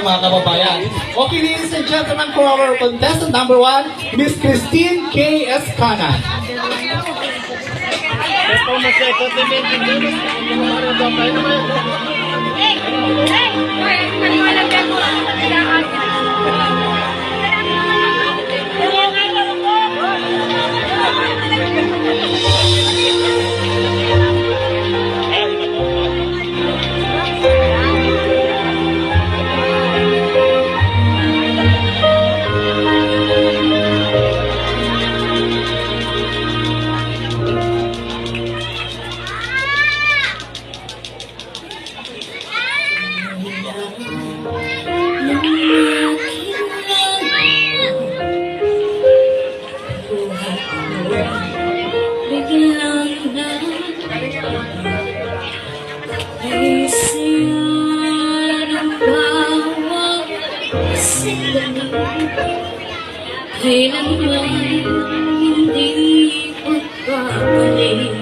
mga kababayan. Okay, ladies and gentlemen, for our contestant number one, Miss Christine K. Escana. Biglang thấy lắm mơ em đi qua qua đi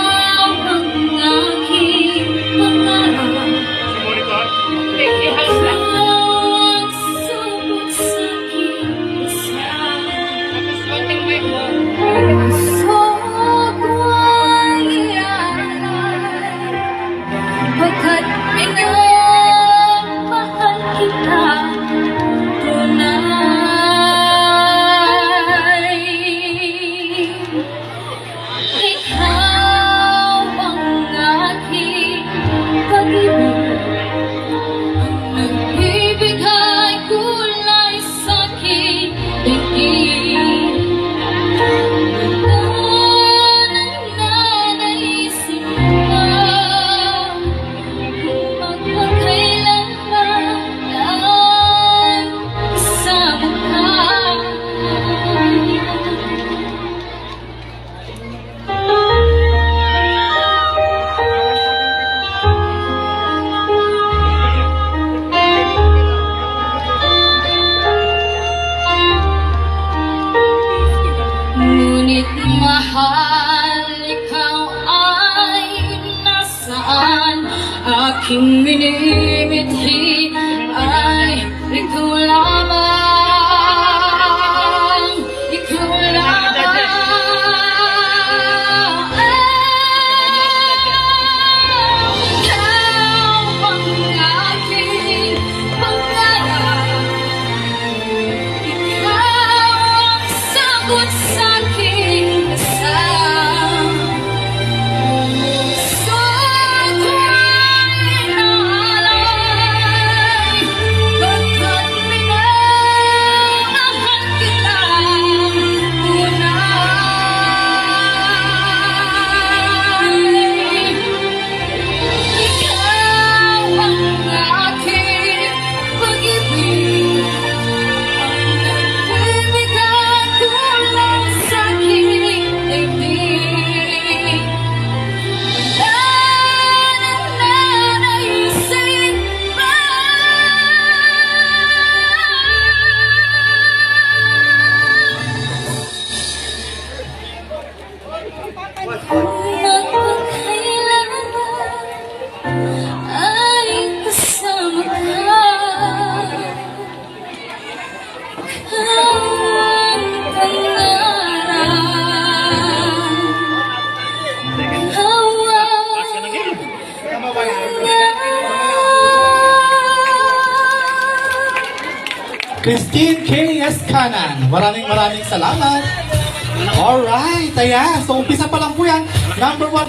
love. Aking minimithi ay ikaw lamang, ikaw lamang. Ikaw ang aking pangarap. Ikaw ang sagot sa Christine K. Escana. Maraming maraming salamat. Alright, ayan. So, umpisa pa lang po yan. Number one